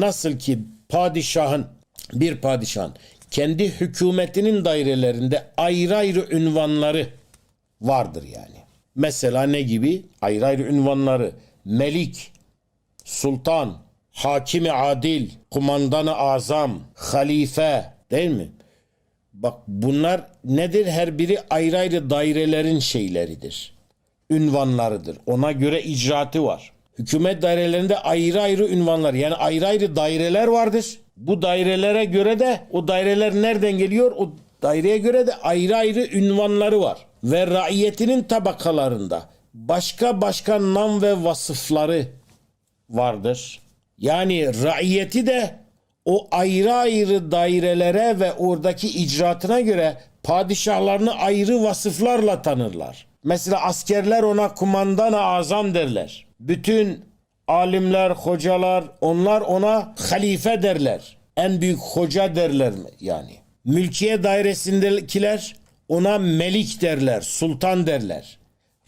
Nasıl ki padişahın bir padişahın kendi hükümetinin dairelerinde ayrı ayrı ünvanları vardır yani. Mesela ne gibi? Ayrı ayrı ünvanları. Melik, sultan, hakimi adil, kumandanı azam, halife değil mi? Bak bunlar nedir? Her biri ayrı ayrı dairelerin şeyleridir. Ünvanlarıdır. Ona göre icraatı var. Hükümet dairelerinde ayrı ayrı ünvanlar yani ayrı ayrı daireler vardır. Bu dairelere göre de o daireler nereden geliyor? O daireye göre de ayrı ayrı ünvanları var. Ve raiyetinin tabakalarında başka başka nam ve vasıfları vardır. Yani raiyeti de o ayrı ayrı dairelere ve oradaki icraatına göre padişahlarını ayrı vasıflarla tanırlar. Mesela askerler ona kumandan azam derler. Bütün alimler, hocalar onlar ona halife derler. En büyük hoca derler yani. Mülkiye dairesindekiler ona melik derler, sultan derler.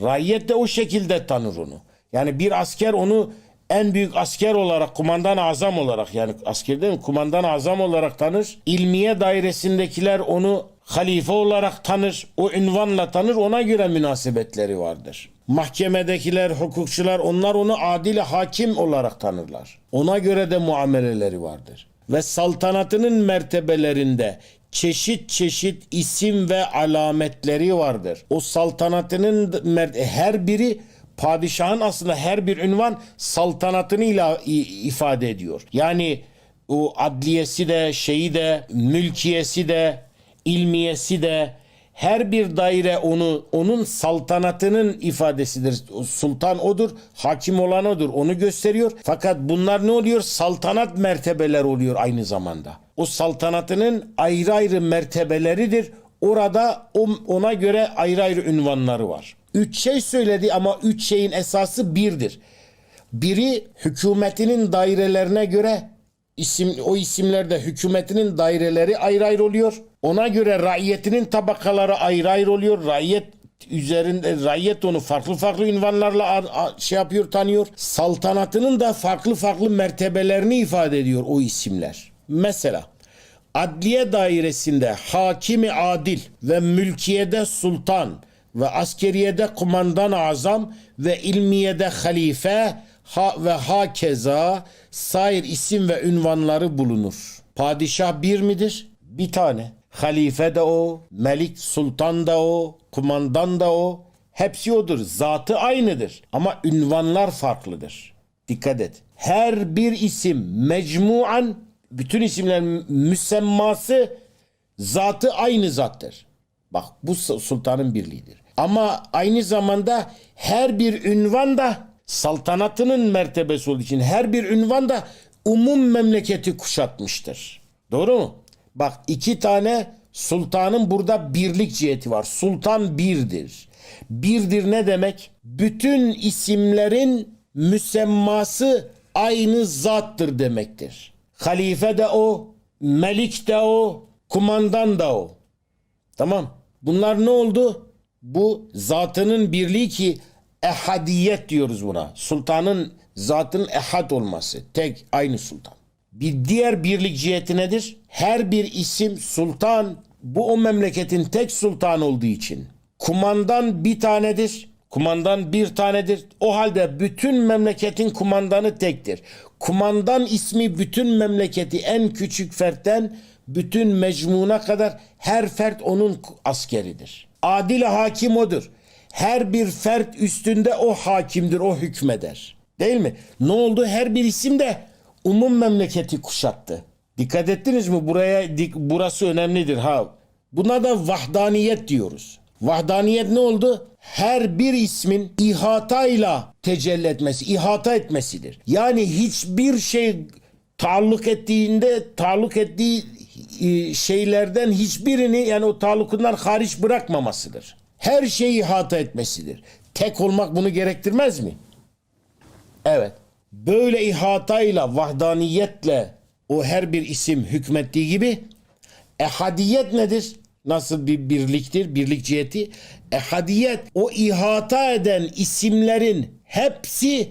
Raiyet de o şekilde tanır onu. Yani bir asker onu en büyük asker olarak, kumandan azam olarak yani asker değil mi? Kumandan azam olarak tanır. İlmiye dairesindekiler onu halife olarak tanır. O ünvanla tanır. Ona göre münasebetleri vardır. Mahkemedekiler, hukukçular onlar onu adil hakim olarak tanırlar. Ona göre de muameleleri vardır. Ve saltanatının mertebelerinde çeşit çeşit isim ve alametleri vardır. O saltanatının her biri padişahın aslında her bir ünvan saltanatını ifade ediyor. Yani o adliyesi de, şeyi de, mülkiyesi de, ilmiyesi de her bir daire onu onun saltanatının ifadesidir. Sultan odur, hakim olan odur. Onu gösteriyor. Fakat bunlar ne oluyor? Saltanat mertebeler oluyor aynı zamanda. O saltanatının ayrı ayrı mertebeleridir. Orada ona göre ayrı ayrı ünvanları var. Üç şey söyledi ama üç şeyin esası birdir. Biri hükümetinin dairelerine göre isim o isimlerde hükümetinin daireleri ayrı ayrı oluyor. Ona göre raiyetinin tabakaları ayrı ayrı oluyor. Raiyet üzerinde raiyet onu farklı farklı ünvanlarla şey yapıyor tanıyor. Saltanatının da farklı farklı mertebelerini ifade ediyor o isimler. Mesela adliye dairesinde hakimi adil ve mülkiyede sultan ve askeriyede kumandan azam ve ilmiyede halife ha ve hakeza sair isim ve ünvanları bulunur. Padişah bir midir? Bir tane. Halife de o, melik sultan da o, kumandan da o. Hepsi odur. Zatı aynıdır ama ünvanlar farklıdır. Dikkat et. Her bir isim mecmuan bütün isimlerin müsemması zatı aynı zattır. Bak bu sultanın birliğidir. Ama aynı zamanda her bir ünvan da saltanatının mertebesi olduğu için her bir ünvan da umum memleketi kuşatmıştır. Doğru mu? Bak iki tane sultanın burada birlik ciheti var. Sultan birdir. Birdir ne demek? Bütün isimlerin müsemması aynı zattır demektir. Halife de o, melik de o, kumandan da o. Tamam. Bunlar ne oldu? Bu zatının birliği ki ehadiyet diyoruz buna. Sultanın zatının ehad olması. Tek aynı sultan. Bir diğer birlik ciheti nedir? Her bir isim sultan bu o memleketin tek sultan olduğu için. Kumandan bir tanedir. Kumandan bir tanedir. O halde bütün memleketin kumandanı tektir. Kumandan ismi bütün memleketi en küçük fertten bütün mecmuna kadar her fert onun askeridir. Adil hakim odur. Her bir fert üstünde o hakimdir, o hükmeder. Değil mi? Ne oldu? Her bir isim de umum memleketi kuşattı. Dikkat ettiniz mi? Buraya dik- burası önemlidir ha. Buna da vahdaniyet diyoruz. Vahdaniyet ne oldu? Her bir ismin ihatayla tecelli etmesi, ihata etmesidir. Yani hiçbir şey taalluk ettiğinde taalluk ettiği e, şeylerden hiçbirini yani o taallukundan hariç bırakmamasıdır. Her şeyi ihata etmesidir. Tek olmak bunu gerektirmez mi? Evet. Böyle ihatayla, vahdaniyetle o her bir isim hükmettiği gibi ehadiyet nedir? Nasıl bir birliktir, birlik ciheti? Ehadiyet o ihata eden isimlerin hepsi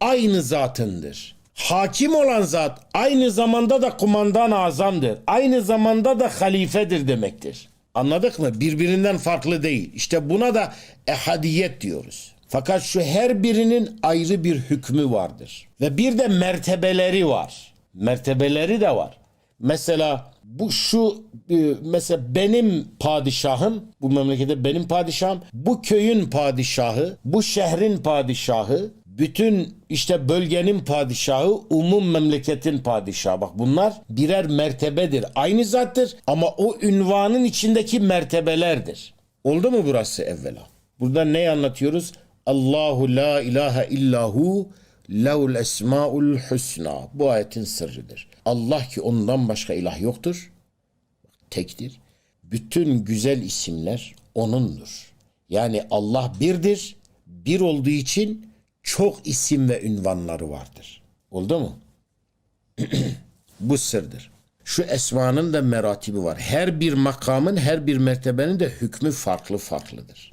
aynı zatındır. hakim olan zat aynı zamanda da kumandan azamdır. Aynı zamanda da halifedir demektir. Anladık mı? Birbirinden farklı değil. İşte buna da ehadiyet diyoruz. Fakat şu her birinin ayrı bir hükmü vardır. Ve bir de mertebeleri var. Mertebeleri de var. Mesela bu şu e, mesela benim padişahım bu memlekette benim padişahım bu köyün padişahı bu şehrin padişahı bütün işte bölgenin padişahı umum memleketin padişahı. Bak bunlar birer mertebedir. Aynı zattır ama o ünvanın içindeki mertebelerdir. Oldu mu burası evvela? Burada ne anlatıyoruz? Allahu la ilahe illahu lehul esmaul husna. Bu ayetin sırrıdır. Allah ki ondan başka ilah yoktur. Tektir. Bütün güzel isimler O'nundur. Yani Allah birdir. Bir olduğu için çok isim ve ünvanları vardır. Oldu mu? Bu sırdır. Şu esmanın da meratibi var. Her bir makamın, her bir mertebenin de hükmü farklı farklıdır.